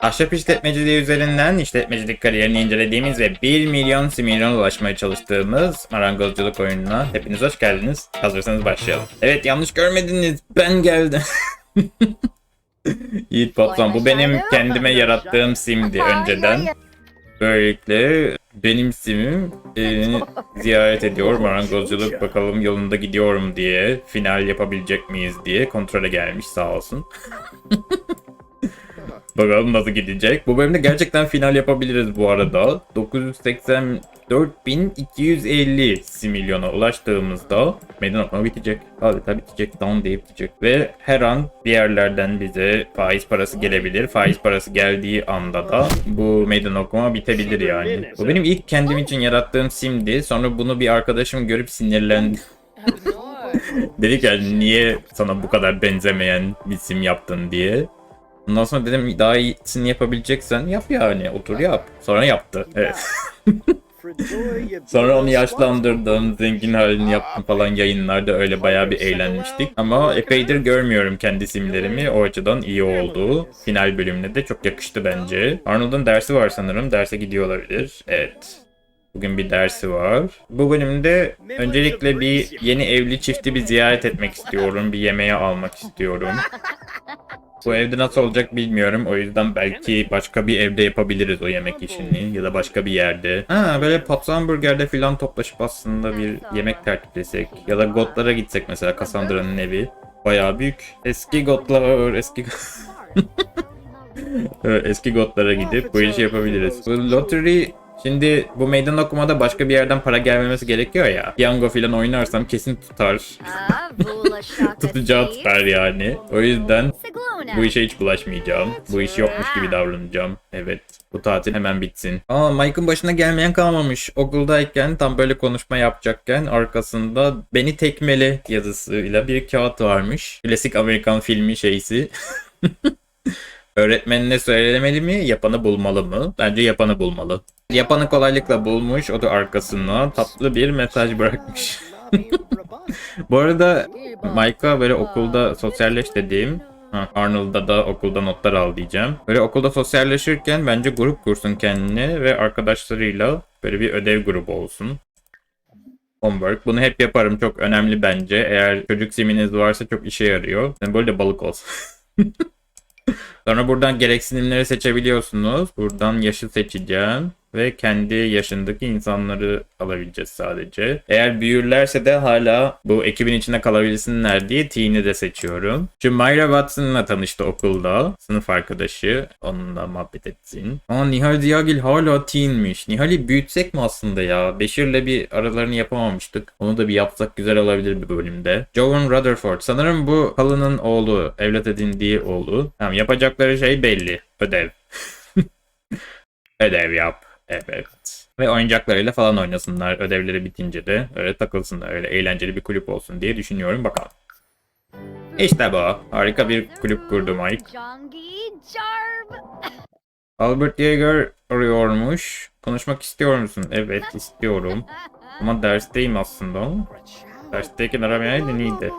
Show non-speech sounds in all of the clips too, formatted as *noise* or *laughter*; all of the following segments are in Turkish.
Ahşap işletmeciliği üzerinden işletmecilik kariyerini incelediğimiz ve 1 milyon similyon ulaşmaya çalıştığımız marangozculuk oyununa hepiniz hoş geldiniz. Hazırsanız başlayalım. Evet yanlış görmediniz ben geldim. *laughs* Yiğit Patron bu benim kendime yarattığım simdi önceden. Böylelikle benim simim e, *laughs* ziyaret ediyor marangozculuk bakalım yolunda gidiyorum diye final yapabilecek miyiz diye kontrole gelmiş sağ olsun. *laughs* Bakalım nasıl gidecek. Bu bölümde gerçekten final yapabiliriz bu arada. 984.250 similyona ulaştığımızda meydan okuma bitecek. Adeta bitecek. Down diye bitecek. Ve her an bir yerlerden bize faiz parası gelebilir. Faiz parası geldiği anda da bu meydan okuma bitebilir yani. Bu benim ilk kendim için yarattığım simdi. Sonra bunu bir arkadaşım görüp sinirlendi. *laughs* Dedi ki "Yani niye sana bu kadar benzemeyen bir sim yaptın diye. Ondan sonra dedim daha iyisini yapabileceksen yap yani otur yap. Sonra yaptı. Evet. *laughs* Sonra onu yaşlandırdım, zengin halini yaptım falan yayınlarda öyle bayağı bir eğlenmiştik. Ama epeydir görmüyorum kendi simlerimi. O açıdan iyi oldu. Final bölümüne de çok yakıştı bence. Arnold'un dersi var sanırım. Derse gidiyor olabilir. Evet. Bugün bir dersi var. Bu bölümde öncelikle bir yeni evli çifti bir ziyaret etmek istiyorum. Bir yemeğe almak istiyorum. Bu evde nasıl olacak bilmiyorum. O yüzden belki başka bir evde yapabiliriz o yemek işini. Ya da başka bir yerde. Ha böyle Patron Burger'de falan toplaşıp aslında bir yemek tertiplesek. Ya da Gotlara gitsek mesela Cassandra'nın evi. Bayağı büyük. Eski Gotlar, eski... *laughs* Eski Gotlara gidip bu işi yapabiliriz. Bu lottery Şimdi bu meydan okumada başka bir yerden para gelmemesi gerekiyor ya. Piyango falan oynarsam kesin tutar. *laughs* Tutacağı tutar yani. O yüzden bu işe hiç bulaşmayacağım. Bu iş yokmuş gibi davranacağım. Evet. Bu tatil hemen bitsin. Aa Mike'ın başına gelmeyen kalmamış. Okuldayken tam böyle konuşma yapacakken arkasında beni tekmeli yazısıyla bir kağıt varmış. Klasik Amerikan filmi şeysi. *laughs* Öğretmenine söylemeli mi, yapanı bulmalı mı? Bence yapanı bulmalı. Yapanı kolaylıkla bulmuş, o da arkasına tatlı bir mesaj bırakmış. *laughs* Bu arada Mike'a böyle okulda sosyalleş dediğim Ha, Arnold'da da okulda notlar al diyeceğim. Böyle okulda sosyalleşirken bence grup kursun kendine ve arkadaşlarıyla böyle bir ödev grubu olsun. Homework. Bunu hep yaparım. Çok önemli bence. Eğer çocuk siminiz varsa çok işe yarıyor. Yani böyle de balık olsun. *laughs* Sonra buradan gereksinimleri seçebiliyorsunuz. Buradan yaşı seçeceğim. Ve kendi yaşındaki insanları alabileceğiz sadece. Eğer büyürlerse de hala bu ekibin içinde kalabilsinler diye Teen'i de seçiyorum. Şu Myra Watson'la tanıştı okulda. Sınıf arkadaşı. Onunla muhabbet etsin. Aa Nihal Ziyagil hala Teen'miş. Nihal'i büyütsek mi aslında ya? Beşir'le bir aralarını yapamamıştık. Onu da bir yapsak güzel olabilir bir bölümde. Joan Rutherford. Sanırım bu Cullen'ın oğlu. Evlat edindiği oğlu. Tamam yapacakları şey belli. Ödev. *laughs* Ödev yap. Evet. Ve oyuncaklarıyla falan oynasınlar ödevleri bitince de. Öyle takılsınlar. Öyle eğlenceli bir kulüp olsun diye düşünüyorum. Bakalım. İşte bu. Harika bir kulüp kurdu Mike. *laughs* Albert Yeager arıyormuş. Konuşmak istiyor musun? Evet istiyorum. Ama dersteyim aslında. Dersteyken aramayaydın iyiydi.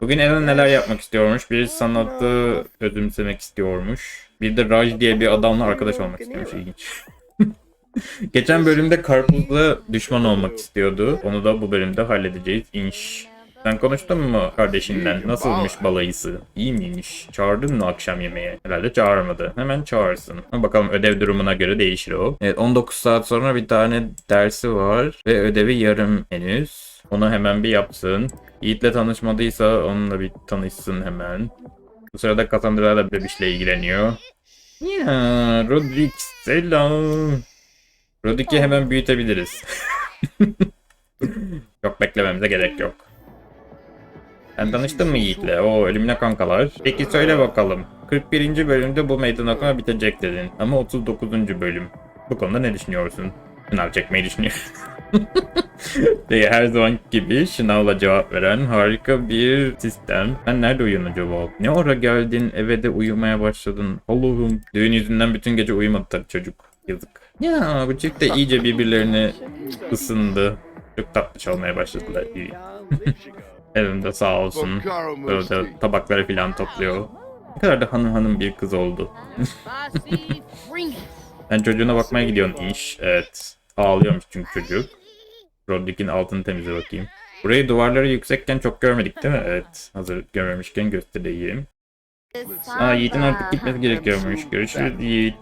Bugün Ellen neler yapmak istiyormuş? Bir sanatı özümsemek istiyormuş. Bir de Raj diye bir adamla arkadaş olmak istiyormuş. İlginç. *laughs* Geçen bölümde karpuzla düşman olmak istiyordu. Onu da bu bölümde halledeceğiz. İnş. Sen konuştun mu kardeşinden? Nasılmış balayısı? İyi miymiş? Çağırdın mı akşam yemeğe? Herhalde çağırmadı. Hemen çağırsın. Ama bakalım ödev durumuna göre değişir o. Evet 19 saat sonra bir tane dersi var. Ve ödevi yarım henüz. Onu hemen bir yapsın. Yiğit'le tanışmadıysa onunla bir tanışsın hemen. Bu sırada Cassandra da bebişle ilgileniyor. Ya Rodrik selam. Rodrik'i hemen büyütebiliriz. *laughs* Çok beklememize gerek yok. Sen tanıştın mı Yiğit'le? Oo ölümle kankalar. Peki söyle bakalım. 41. bölümde bu meydan okuma bitecek dedin. Ama 39. bölüm. Bu konuda ne düşünüyorsun? Sınav çekmeyi düşünüyorum. *laughs* Ve her zaman gibi şınavla cevap veren harika bir sistem. Sen nerede uyuyorsun acaba? Ne ara geldin eve de uyumaya başladın? Allah'ım. Düğün yüzünden bütün gece uyumadı tabii çocuk. Yazık. Ya bu çift de iyice birbirlerine ısındı. Çok tatlı çalmaya başladılar. İyi. *laughs* Evimde sağ olsun. Böyle tabakları falan topluyor. Ne kadar da hanım hanım bir kız oldu. *laughs* Sen çocuğuna bakmaya gidiyorsun iş. Evet. Ağlıyormuş çünkü çocuk. Rodrik'in altını temizle bakayım. Burayı duvarları yüksekken çok görmedik değil mi? Evet. Hazır görmemişken göstereyim. Aa Yiğit'in artık gitmesi gerekiyormuş. Görüşürüz Yiğit.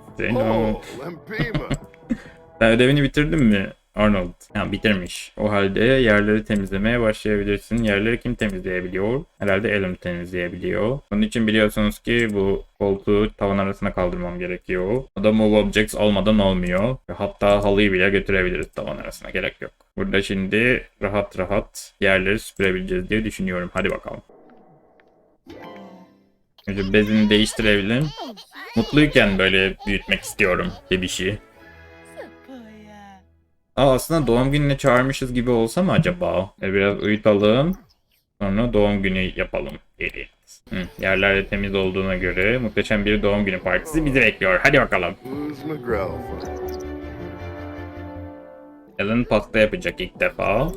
Sen ödevini bitirdin mi Arnold? Ha, bitirmiş. O halde yerleri temizlemeye başlayabilirsin. Yerleri kim temizleyebiliyor? Herhalde Alan temizleyebiliyor. Bunun için biliyorsunuz ki bu koltuğu tavan arasına kaldırmam gerekiyor. O da move objects olmadan olmuyor. Hatta halıyı bile götürebiliriz tavan arasına. Gerek yok. Burada şimdi rahat rahat yerleri süpürebileceğiz diye düşünüyorum. Hadi bakalım. Önce bezini değiştirebilirim. Mutluyken böyle büyütmek istiyorum bebişi. Aa aslında doğum gününe çağırmışız gibi olsa mı acaba? E, biraz uyutalım. Sonra doğum günü yapalım geri. Hı, yerler de temiz olduğuna göre muhteşem bir doğum günü partisi bizi bekliyor. Hadi bakalım. Alan pasta yapacak ilk defa.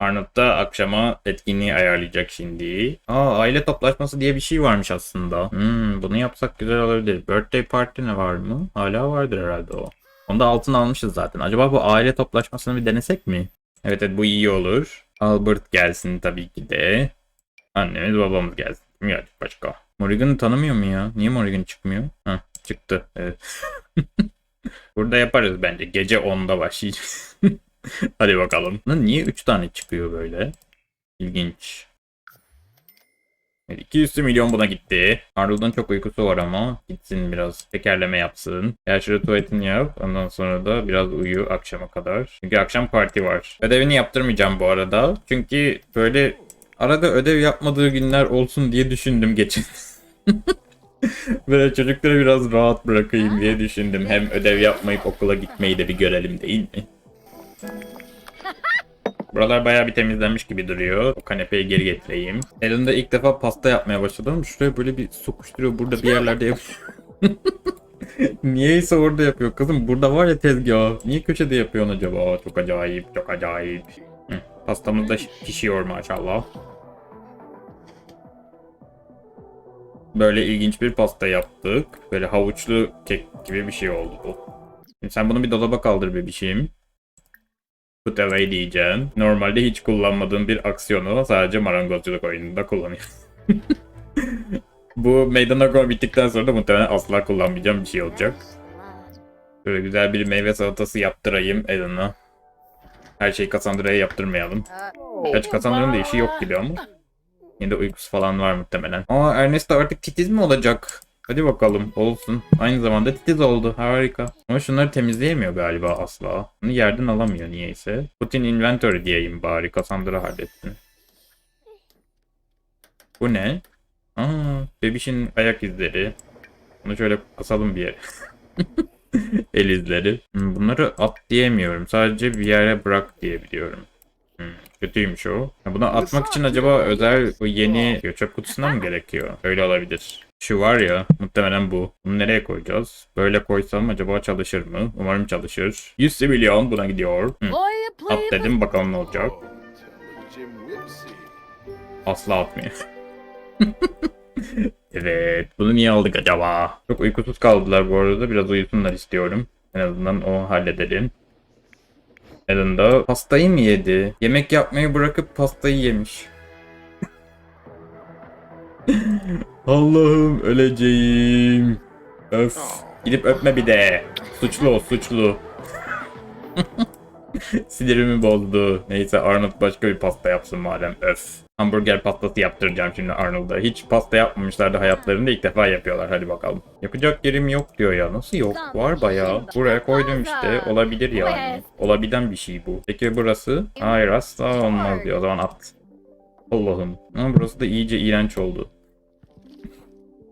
Arnold da akşama etkinliği ayarlayacak şimdi. Aa aile toplaşması diye bir şey varmış aslında. Hmm, bunu yapsak güzel olabilir. Birthday party ne var mı? Hala vardır herhalde o. Onu da altın almışız zaten. Acaba bu aile toplaşmasını bir denesek mi? Evet evet bu iyi olur. Albert gelsin tabii ki de. Annemiz babamız gelsin. Kim gelecek başka? Morrigan'ı tanımıyor mu ya? Niye Morrigan çıkmıyor? Heh çıktı. Evet. *laughs* Burada yaparız bence. Gece 10'da başlayacağız. *laughs* Hadi bakalım. Niye 3 tane çıkıyor böyle? İlginç. Evet, 200 milyon buna gitti. Arnold'un çok uykusu var ama gitsin biraz tekerleme yapsın. Şurada tuvaletini yap. Ondan sonra da biraz uyu akşama kadar. Çünkü akşam parti var. Ödevini yaptırmayacağım bu arada. Çünkü böyle arada ödev yapmadığı günler olsun diye düşündüm geçen. *laughs* Böyle çocukları biraz rahat bırakayım diye düşündüm. Hem ödev yapmayıp okula gitmeyi de bir görelim değil mi? Buralar bayağı bir temizlenmiş gibi duruyor. O kanepeyi geri getireyim. Elinde ilk defa pasta yapmaya başladım. Şuraya böyle bir sokuşturuyor. Burada bir yerlerde yapıyor. *laughs* Niyeyse orada yapıyor. Kızım burada var ya tezgah. Niye köşede yapıyorsun acaba? Çok acayip, çok acayip. Hı, pastamız da pişiyor maşallah. Böyle ilginç bir pasta yaptık. Böyle havuçlu kek gibi bir şey oldu bu. Şimdi sen bunu bir dolaba kaldır bebişim. Put away diyeceğim. Normalde hiç kullanmadığım bir aksiyonu sadece marangozculuk oyununda kullanıyorum. *laughs* Bu meydan okuma bittikten sonra da muhtemelen asla kullanmayacağım bir şey olacak. Böyle güzel bir meyve salatası yaptırayım Elan'a. Her şeyi Cassandra'ya yaptırmayalım. Gerçi Cassandra'nın da işi yok gibi ama. Yine de uykusu falan var muhtemelen. Aa Ernest artık titiz mi olacak? Hadi bakalım olsun. Aynı zamanda titiz oldu. Harika. Ama şunları temizleyemiyor galiba asla. Bunu yerden alamıyor niyeyse. Putin inventory diyeyim bari. Cassandra halletsin. Bu ne? Aa, bebişin ayak izleri. Bunu şöyle asalım bir yere. *laughs* El izleri. Hmm, Bunları at diyemiyorum. Sadece bir yere bırak diyebiliyorum. Hmm, kötüymüş o. Ya Buna atmak için acaba özel bu yeni çöp kutusuna mı gerekiyor? Öyle olabilir. Şu var ya muhtemelen bu. Bunu nereye koyacağız? Böyle koysam acaba çalışır mı? Umarım çalışır. 100 milyon buna gidiyor. Hı, at dedim bakalım ne olacak. Asla atmıyor. *laughs* evet. Bunu niye aldık acaba? Çok uykusuz kaldılar bu arada. Biraz uyusunlar istiyorum. En azından o halledelim. Alan da pastayı mı yedi? Yemek yapmayı bırakıp pastayı yemiş. *laughs* Allah'ım öleceğim. Öf. Gidip öpme bir de. Suçlu o suçlu. *laughs* Sinirimi bozdu. Neyse Arnold başka bir pasta yapsın madem. Öf. Hamburger pastası yaptıracağım şimdi Arnold'a. Hiç pasta yapmamışlardı hayatlarında ilk defa yapıyorlar. Hadi bakalım. Yapacak yerim yok diyor ya. Nasıl yok? Var bayağı. Buraya koydum işte. Olabilir yani. Olabilen bir şey bu. Peki burası? Hayır asla olmaz diyor. O zaman at. Allah'ım. Ama burası da iyice iğrenç oldu.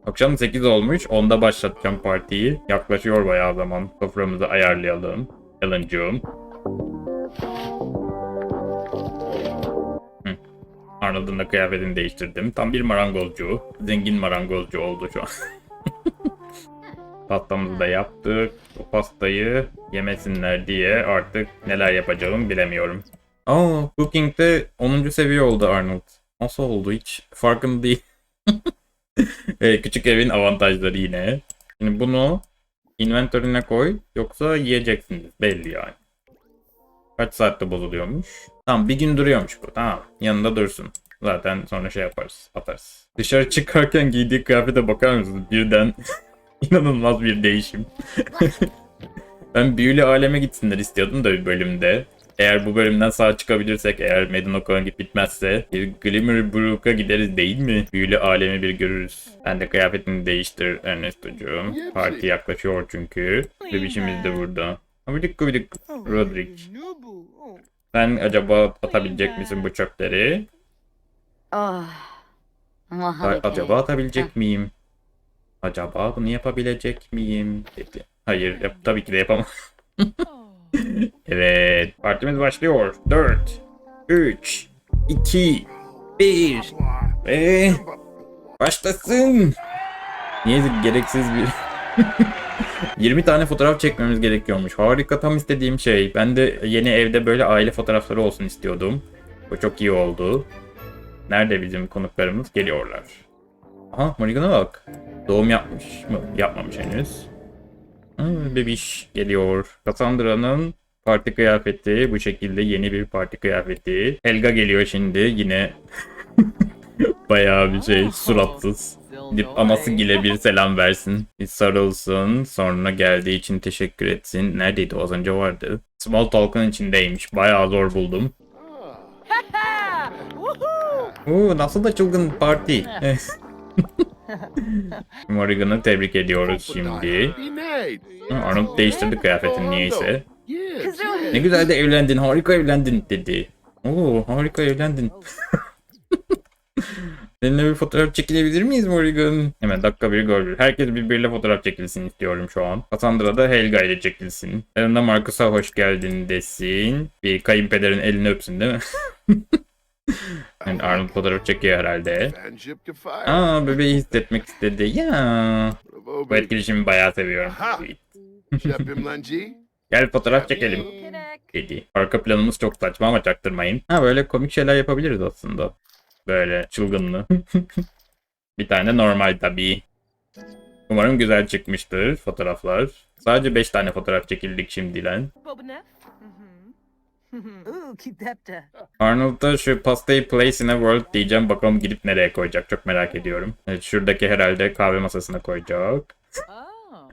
Akşam 8 olmuş. 10'da başlatacağım partiyi. Yaklaşıyor bayağı zaman. Soframızı ayarlayalım. Alan'cığım. Arnold'un da kıyafetini değiştirdim. Tam bir marangozcu. Zengin marangozcu oldu şu an. *laughs* Pastamızı da yaptık. O pastayı yemesinler diye artık neler yapacağımı bilemiyorum. Aa, Cooking'de 10. seviye oldu Arnold. Nasıl oldu hiç farkında değil. *laughs* *laughs* Evet, küçük evin avantajları yine. Şimdi bunu inventörüne koy yoksa yiyeceksiniz belli yani. Kaç saatte bozuluyormuş? Tamam bir gün duruyormuş bu tamam yanında dursun. Zaten sonra şey yaparız atarız. Dışarı çıkarken giydiği kıyafete bakar mısınız? Birden *laughs* inanılmaz bir değişim. *laughs* ben büyülü aleme gitsinler istiyordum da bir bölümde. Eğer bu bölümden sağ çıkabilirsek, eğer Meydan Oku'na git bitmezse bir Glimmer Brook'a gideriz değil mi? Büyülü alemi bir görürüz. Ben de kıyafetini değiştir Ernesto'cuğum. Parti yaklaşıyor çünkü. Bebişimiz de burada. Abidik gubidik Roderick. Sen acaba atabilecek misin bu çöpleri? Oh. A- acaba atabilecek miyim? Acaba bunu yapabilecek miyim? Dedi. Hayır, yap- tabii ki de yapamam. *laughs* *laughs* evet, partimiz başlıyor. 4, 3, 2, 1 ve başlasın. Niye gereksiz bir... *laughs* 20 tane fotoğraf çekmemiz gerekiyormuş. Harika tam istediğim şey. Ben de yeni evde böyle aile fotoğrafları olsun istiyordum. Bu çok iyi oldu. Nerede bizim konuklarımız? Geliyorlar. Aha Morrigan'a bak. Doğum yapmış mı? Yapmamış henüz. Hmm, bebiş geliyor. Cassandra'nın parti kıyafeti. Bu şekilde yeni bir parti kıyafeti. Helga geliyor şimdi. Yine *laughs* bayağı bir şey suratsız. Gidip anası gile bir selam versin. Bir sarılsın. Sonra geldiği için teşekkür etsin. Neredeydi o az önce vardı. Small Talk'ın içindeymiş. Bayağı zor buldum. *laughs* Oo, nasıl da çılgın parti. *laughs* *laughs* Morrigan'ı tebrik ediyoruz şimdi. Arnold değiştirdi kıyafetini niyeyse. Ne güzel de evlendin, harika evlendin dedi. Oo, harika evlendin. *laughs* Seninle bir fotoğraf çekilebilir miyiz Morrigan? Hemen dakika bir gol. Herkes birbiriyle fotoğraf çekilsin istiyorum şu an. Cassandra da Helga ile çekilsin. Yanında Marcus'a hoş geldin desin. Bir kayınpederin elini öpsün değil mi? *laughs* yani Arnold fotoğraf çekiyor herhalde. Aa bebeği hissetmek istedi. Ya. Bu etkileşimi bayağı seviyorum. *laughs* Gel fotoğraf çekelim dedi. Arka planımız çok saçma ama çaktırmayın. Ha böyle komik şeyler yapabiliriz aslında. Böyle çılgınlı. *laughs* bir tane normal tabii. Umarım güzel çıkmıştır fotoğraflar. Sadece 5 tane fotoğraf çekildik şimdiden. *laughs* Arnold'da şu pastayı place in a world diyeceğim. Bakalım gidip nereye koyacak. Çok merak ediyorum. Evet, şuradaki herhalde kahve masasına koyacak. Oh.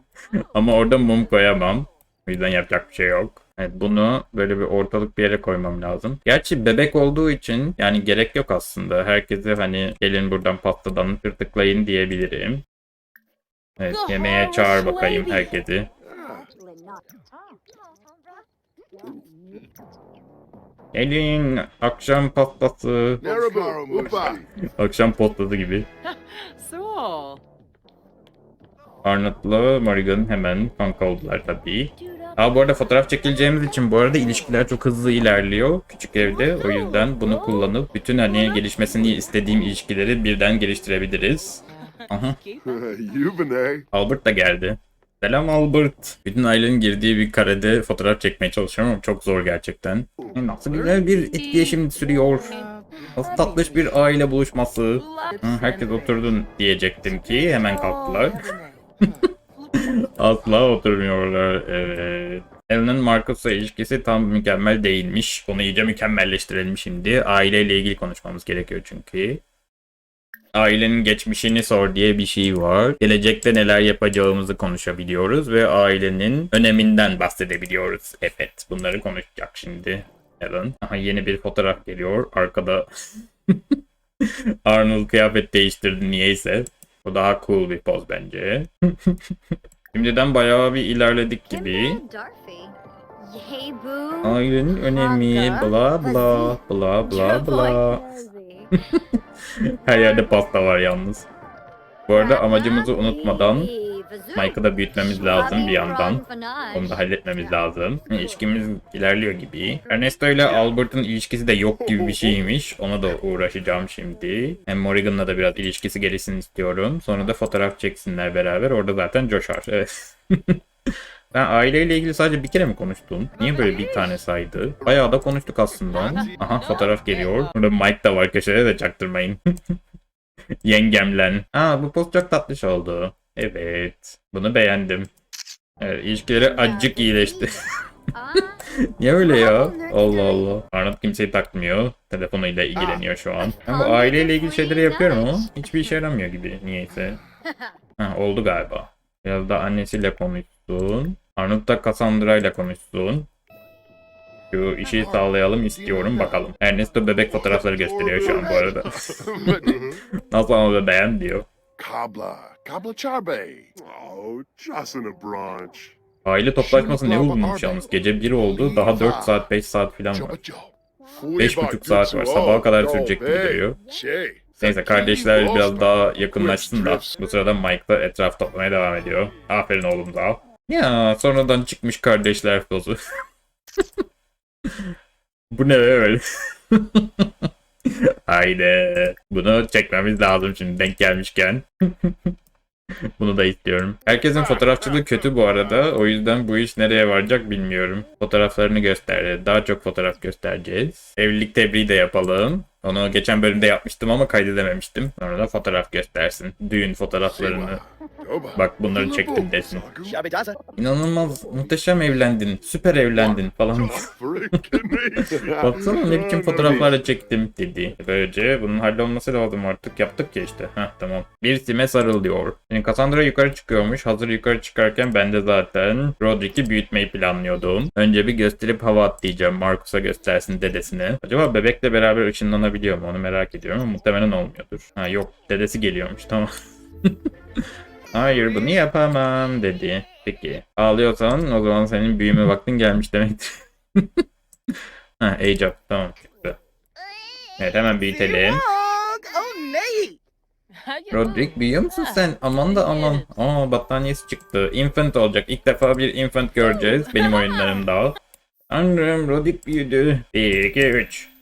Ama orada mum koyamam. O yüzden yapacak bir şey yok. Evet, bunu böyle bir ortalık bir yere koymam lazım. Gerçi bebek olduğu için yani gerek yok aslında. Herkese hani gelin buradan pastadan tırtıklayın diyebilirim. Evet yemeğe çağır bakayım herkesi. Gelin akşam pastası. Akşam postası gibi. *laughs* So. Arnold'la Morrigan hemen kanka oldular tabii. Aa bu arada fotoğraf çekileceğimiz için bu arada ilişkiler çok hızlı ilerliyor küçük evde. O yüzden bunu kullanıp bütün hani gelişmesini istediğim ilişkileri birden geliştirebiliriz. Aha *laughs* Albert da geldi. Selam Albert. Bütün ailenin girdiği bir karede fotoğraf çekmeye çalışıyorum ama çok zor gerçekten. Nasıl güzel bir etkileşim sürüyor. Nasıl tatlış bir aile buluşması. Hı, herkes oturdu diyecektim ki hemen kalktılar. *laughs* Asla oturmuyorlar. Evet. Ellen'in Marcus'la ilişkisi tam mükemmel değilmiş. Onu iyice mükemmelleştirelim şimdi. Aileyle ilgili konuşmamız gerekiyor çünkü. Ailenin geçmişini sor diye bir şey var. Gelecekte neler yapacağımızı konuşabiliyoruz ve ailenin öneminden bahsedebiliyoruz. Evet, bunları konuşacak şimdi. Ellen. Aha yeni bir fotoğraf geliyor. Arkada *laughs* Arnold kıyafet değiştirdi niyeyse. Bu daha cool bir poz bence. *laughs* Şimdiden bayağı bir ilerledik gibi. Ailenin önemi bla bla bla bla bla. *laughs* Her yerde pasta var yalnız. Bu arada amacımızı unutmadan Mike'ı da büyütmemiz lazım bir yandan. Onu da halletmemiz lazım. İlişkimiz ilerliyor gibi. Ernesto ile Albert'ın ilişkisi de yok gibi bir şeymiş. Ona da uğraşacağım şimdi. Hem Morrigan'la da biraz ilişkisi gelişsin istiyorum. Sonra da fotoğraf çeksinler beraber. Orada zaten coşar. Evet. *laughs* Ben aileyle ilgili sadece bir kere mi konuştum? Niye böyle bir tane saydı? Bayağı da konuştuk aslında. Aha fotoğraf geliyor. Burada Mike da var köşede de çaktırmayın. *laughs* Yengemlen. Aa bu post çok tatlış oldu. Evet. Bunu beğendim. Evet, ilişkileri acık iyileşti. *laughs* Niye öyle ya? Allah Allah. Arnold kimseyi takmıyor. Telefonuyla ilgileniyor şu an. Ben bu aileyle ilgili şeyleri yapıyorum ama hiçbir işe yaramıyor gibi niyeyse. Ha, oldu galiba. Biraz da annesiyle konuşsun. Arnold da Cassandra ile konuşsun. Şu işi sağlayalım istiyorum bakalım. Ernesto bebek fotoğrafları gösteriyor şu an bu arada. *laughs* Nasıl ama bebeğim diyor. Cobbler. Cobbler charbe. Oh, just in a brunch. Aile toplaşması ne uzunmuş yalnız. Gece 1 oldu. Daha 4 saat 5 saat falan var. Jobba job. Beş buçuk saat var. Sabaha kadar sürecek gibi duruyor. Şey. Neyse kardeşler biraz daha yakınlaşsın da. Bu sırada Mike da etraf toplamaya devam ediyor. Aferin oğlum da. Ya sonradan çıkmış kardeşler tozu. Bu ne öyle? Haydi. Bunu çekmemiz lazım şimdi denk gelmişken. Bunu da istiyorum. Herkesin fotoğrafçılığı kötü bu arada. O yüzden bu iş nereye varacak bilmiyorum. Fotoğraflarını göster. Daha çok fotoğraf göstereceğiz. Evlilik tebriği de yapalım. Onu geçen bölümde yapmıştım ama kaydedememiştim. Sonra da fotoğraf göstersin. Düğün fotoğraflarını. Bak bunları çektim desin. İnanılmaz muhteşem evlendin. Süper evlendin falan. *laughs* Baksana ne biçim fotoğraflarla çektim dedi. Böylece bunun hallolması lazım artık. Yaptık ya işte. Heh tamam. Bir sime sarıl diyor. Şimdi Cassandra yukarı çıkıyormuş. Hazır yukarı çıkarken ben de zaten Roderick'i büyütmeyi planlıyordum. Önce bir gösterip hava atlayacağım. Marcus'a göstersin dedesine. Acaba bebekle beraber ışınlanabiliyor mu? Onu merak ediyorum ama muhtemelen olmuyordur. Ha yok. Dedesi geliyormuş. Tamam. *laughs* Hayır bunu yapamam dedi. Peki. Ağlıyorsan o zaman senin büyüme vaktin gelmiş demektir. *laughs* ha age up. Tamam çıktı. Evet hemen büyütelim. Roderick büyüyor musun sen? Aman da aman. Aa battaniyesi çıktı. Infant olacak. İlk defa bir infant göreceğiz benim oyunlarımda. Tanrım Roderick büyüdü. 1, 2, 3.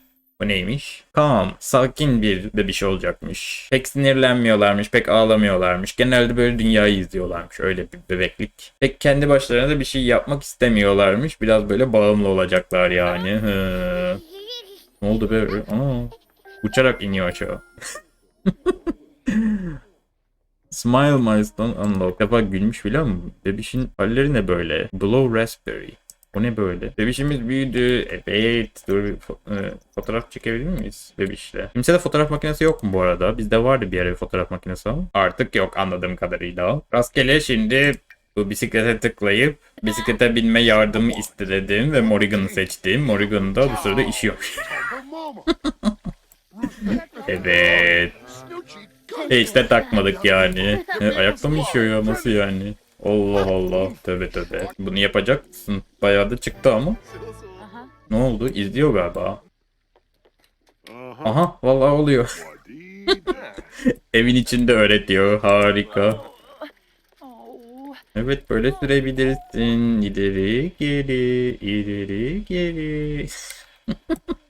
Bu neymiş? Calm, sakin bir bebiş olacakmış. Pek sinirlenmiyorlarmış, pek ağlamıyorlarmış. Genelde böyle dünyayı izliyorlarmış. Öyle bir bebeklik. Pek kendi başlarına da bir şey yapmak istemiyorlarmış. Biraz böyle bağımlı olacaklar yani. Hı. Ne oldu be? Aa, uçarak iniyor aşağı. *laughs* Smile milestone unlock. Defa gülmüş bile ama bebişin halleri ne böyle? Blow raspberry. O ne böyle? Bebişimiz büyüdü. Evet. Dur bir fo- e, fotoğraf çekebilir miyiz bebişle? Kimsede fotoğraf makinesi yok mu bu arada? Bizde vardı bir ara bir fotoğraf makinesi ama. Artık yok anladığım kadarıyla. Rastgele şimdi bu bisiklete tıklayıp bisiklete binme yardımı istedim ve Morrigan'ı seçtim. Morrigan da bu sırada işiyor. Jobba *laughs* mama. evet. Hiç de takmadık yani. E, ayakta mı işiyor ya nasıl yani? Allah Allah. Tövbe tövbe. Bunu yapacaksın. Bayağı da çıktı ama. Ne oldu? İzliyor galiba. Aha vallahi oluyor. *laughs* Evin içinde öğretiyor. Harika. Evet böyle sürebilirsin. İleri geri, ileri geri. *laughs*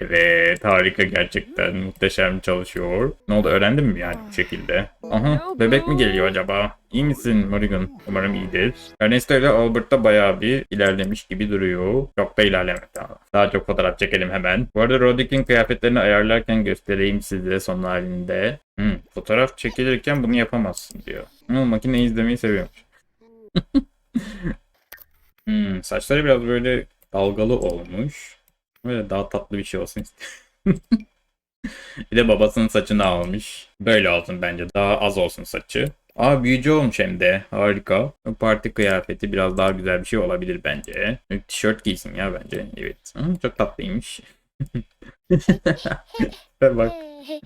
evet harika gerçekten. Muhteşem çalışıyor. Ne oldu öğrendin mi yani bu şekilde? Aha bebek mi geliyor acaba? İyi misin Morrigan? Umarım iyidir. Ernesto ile Albert da bayağı bir ilerlemiş gibi duruyor. Çok da ilerlemedi ama. Daha çok fotoğraf çekelim hemen. Bu arada Roderick'in kıyafetlerini ayarlarken göstereyim size son halinde. Hmm, fotoğraf çekilirken bunu yapamazsın diyor. Ama makine izlemeyi seviyormuş. *laughs* hmm, saçları biraz böyle dalgalı olmuş. Böyle daha tatlı bir şey olsun istiyorum. *laughs* bir de babasının saçını almış. Böyle olsun bence. Daha az olsun saçı. Aa büyücü olmuş hem de. Harika. Parti kıyafeti biraz daha güzel bir şey olabilir bence. Tişört giysin ya bence. Evet. Çok tatlıymış. *laughs* Bak.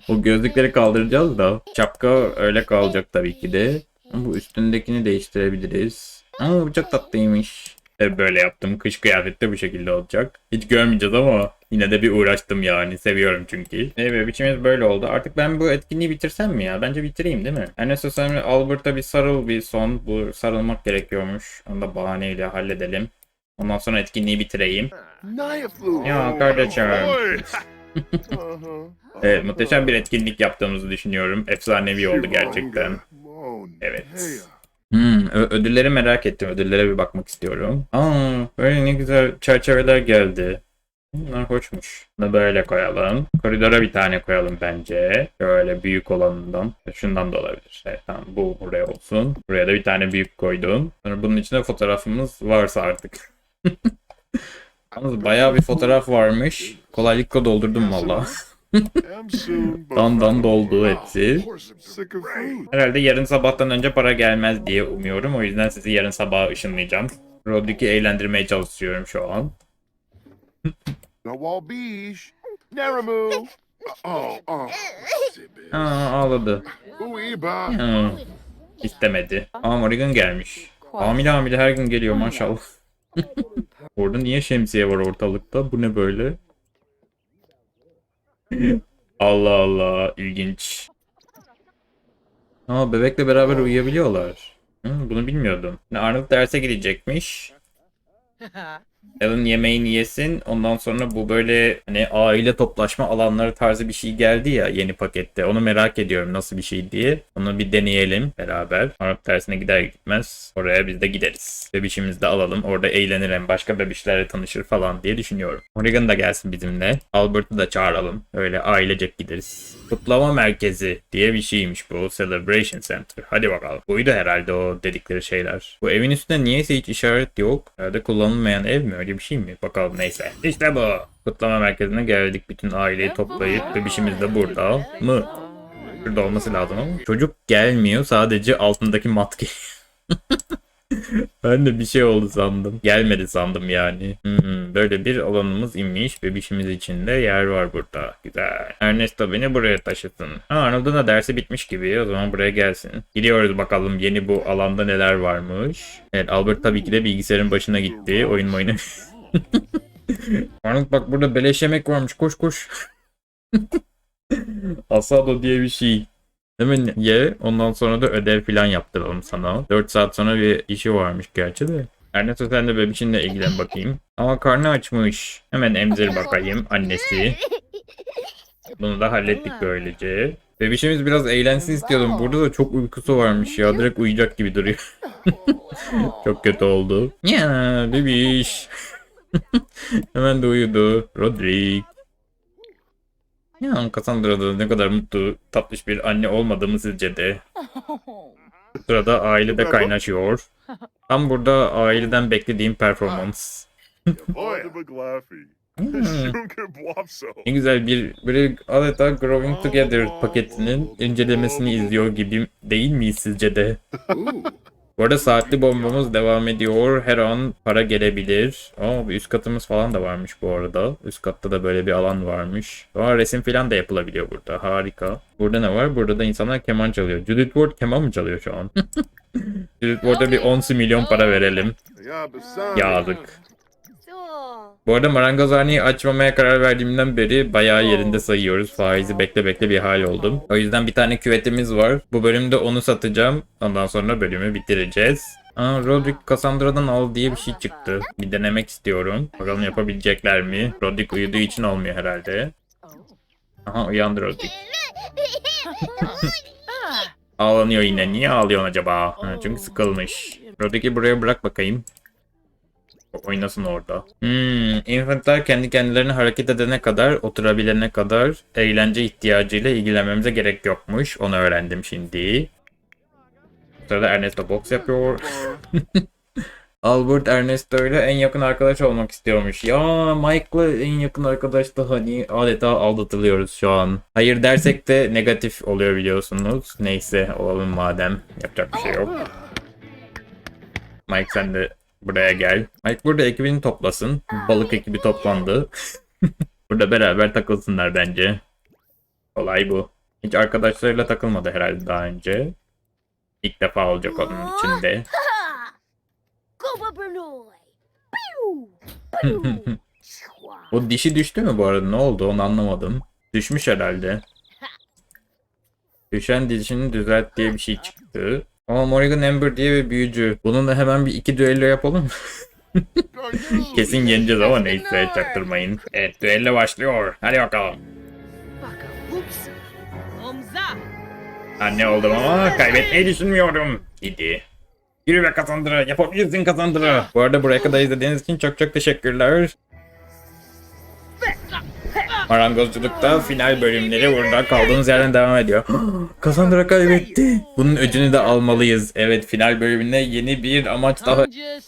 O gözlükleri kaldıracağız da. Şapka öyle kalacak tabii ki de. Bu üstündekini değiştirebiliriz. Ama bu çok tatlıymış. E, Böyle yaptım. Kış kıyafeti de bu şekilde olacak. Hiç görmeyeceğiz ama yine de bir uğraştım yani. Seviyorum çünkü. Evet biçimimiz böyle oldu. Artık ben bu etkinliği bitirsem mi ya? Bence bitireyim değil mi? Ernesto sen Albert'a bir sarıl bir son. Bu sarılmak gerekiyormuş. Onu da bahaneyle halledelim. Ondan sonra etkinliği bitireyim. Ya kardeşim. *laughs* Evet muhteşem bir etkinlik yaptığımızı düşünüyorum. Efsanevi oldu gerçekten. Evet. Hmm, ödülleri merak ettim. Ödüllere bir bakmak istiyorum. Aa, böyle ne güzel çerçeveler geldi. Bunlar hoşmuş. Bunu böyle koyalım. Koridora bir tane koyalım bence. Şöyle büyük olanından. Şundan da olabilir. Evet tamam bu buraya olsun. Buraya da bir tane büyük koydum. Sonra bunun içinde fotoğrafımız varsa artık. *laughs* Yalnız bayağı bir fotoğraf varmış. Kolaylıkla doldurdum valla. Dandan doldu hepsi. Herhalde yarın sabahtan önce para gelmez diye umuyorum. O yüzden sizi yarın sabah ışınlayacağım. Rodrigue'i eğlendirmeye çalışıyorum şu an. Aa ağladı. Hı. İstemedi. Aa Morrigan gelmiş. Hamile hamile her gün geliyor maşallah. *laughs* Orada niye şemsiye var ortalıkta? Bu ne böyle? Allah Allah ilginç. Aa bebekle beraber uyuyabiliyorlar. Hı, bunu bilmiyordum. Arnold derse gidecekmiş. *laughs* Alan yemeğini yesin. Ondan sonra bu böyle hani aile toplaşma alanları tarzı bir şey geldi ya yeni pakette. Onu merak ediyorum nasıl bir şey diye. Onu bir deneyelim beraber. Arap dersine gider gitmez oraya biz de gideriz. Bebişimizi de alalım. Orada eğlenir hem başka bebişlerle tanışır falan diye düşünüyorum. Morrigan da gelsin bizimle. Albert'ı da çağıralım. Öyle ailecek gideriz. Kutlama merkezi diye bir şeymiş bu. Celebration Center. Hadi bakalım. Buydu herhalde o dedikleri şeyler. Bu evin üstünde niyeyse hiç işaret yok. Herhalde kullanılmayan ev mi? Öyle bir şey mi? Bakalım neyse. İşte bu. Kutlama merkezine geldik. Bütün aileyi toplayıp bebişimiz de burada mı? Şurada olması lazım ama. Çocuk gelmiyor. Sadece altındaki mat. *laughs* *laughs* Ben de bir şey oldu sandım. Gelmedi sandım yani. Hmm, böyle bir alanımız inmiş. Bebişimiz için de yer var burada. Güzel. Ernesto beni buraya taşısın. Ha Arnold'un da dersi bitmiş gibi. O zaman buraya gelsin. Gidiyoruz bakalım yeni bu alanda neler varmış. Evet Albert tabii ki de bilgisayarın başına gitti. Oyun oyunu. *laughs* Arnold bak burada beleş yemek varmış. Koş koş. *laughs* Asado diye bir şey. Hemen ye. Ondan sonra da ödev falan yaptıralım sana. 4 saat sonra bir işi varmış gerçi de. Ernesto sen de bebişinle ilgilen bakayım. Ama karnı açmış. Hemen emzir bakayım annesi. Bunu da hallettik böylece. Bebişimiz biraz eğlensin istiyordum. Burada da çok uykusu varmış ya. Direkt uyuyacak gibi duruyor. *laughs* çok kötü oldu. Ya bebiş. *laughs* Hemen de uyudu. Rodrik. Ya Cassandra'da ne kadar mutlu, tatlış bir anne olmadığımı sizce de. Sırada ailede kaynaşıyor. Tam burada aileden beklediğim performans. Hmm. Ne güzel bir böyle adeta Growing Together paketinin incelemesini izliyor gibi değil miyiz sizce de? Bu arada saatli bombamız devam ediyor. Her an para gelebilir. Aa, bir üst katımız falan da varmış bu arada. Üst katta da böyle bir alan varmış. Aa, resim falan da yapılabiliyor burada. Harika. Burada ne var? Burada da insanlar keman çalıyor. Judith Ward keman mı çalıyor şu an? *laughs* Judith Ward'a bir 10 milyon para verelim. Yazık. Bu arada marangozhaneyi açmamaya karar verdiğimden beri bayağı yerinde sayıyoruz. Faizi bekle bekle bir hal oldum. O yüzden bir tane küvetimiz var. Bu bölümde onu satacağım. Ondan sonra bölümü bitireceğiz. Aa, Roderick Cassandra'dan al diye bir şey çıktı. Bir denemek istiyorum. Bakalım yapabilecekler mi? Roderick uyuduğu için olmuyor herhalde. Aha uyandı Roderick. *laughs* Ağlanıyor yine. Niye ağlıyorsun acaba? Ha, çünkü sıkılmış. Roderick'i buraya bırak bakayım. Oynasın orada. Hmm, infantlar kendi kendilerine hareket edene kadar, oturabilene kadar eğlence ihtiyacıyla ilgilenmemize gerek yokmuş. Onu öğrendim şimdi. Bu sırada Ernesto box yapıyor. *laughs* Albert Ernesto ile en yakın arkadaş olmak istiyormuş. Ya Mike'la en yakın arkadaş da hani adeta aldatılıyoruz şu an. Hayır dersek de negatif oluyor biliyorsunuz. Neyse olalım madem. Yapacak bir şey yok. Mike sen de buraya gel. Mike burada ekibini toplasın. Balık ekibi toplandı. *laughs* burada beraber takılsınlar bence. Olay bu. Hiç arkadaşlarıyla takılmadı herhalde daha önce. İlk defa olacak onun içinde. *laughs* *laughs* O dişi düştü mü bu arada? Ne oldu onu anlamadım. Düşmüş herhalde. Düşen dişini düzelt diye bir şey çıktı. Ama Morrigan Amber diye bir büyücü. Bununla hemen bir iki düello yapalım. *laughs* Kesin yeneceğiz ama neyse çaktırmayın. Evet düello başlıyor. Hadi bakalım. Anne oldum ama kaybetmeyi düşünmüyorum. Gidi. Yürü be Cassandra. Yapabilirsin Cassandra. Bu arada buraya kadar izlediğiniz için çok çok teşekkürler. Marangozculukta final bölümleri burada kaldığımız yerden devam ediyor. Cassandra kaybetti. Bunun öcünü de almalıyız. Evet final bölümüne yeni bir amaç daha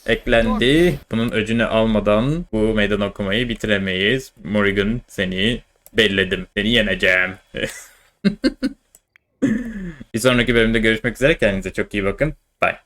eklendi. Bunun öcünü almadan bu meydan okumayı bitiremeyiz. Morrigan seni belledim. Seni yeneceğim. *laughs* bir sonraki bölümde görüşmek üzere. Kendinize çok iyi bakın. Bye.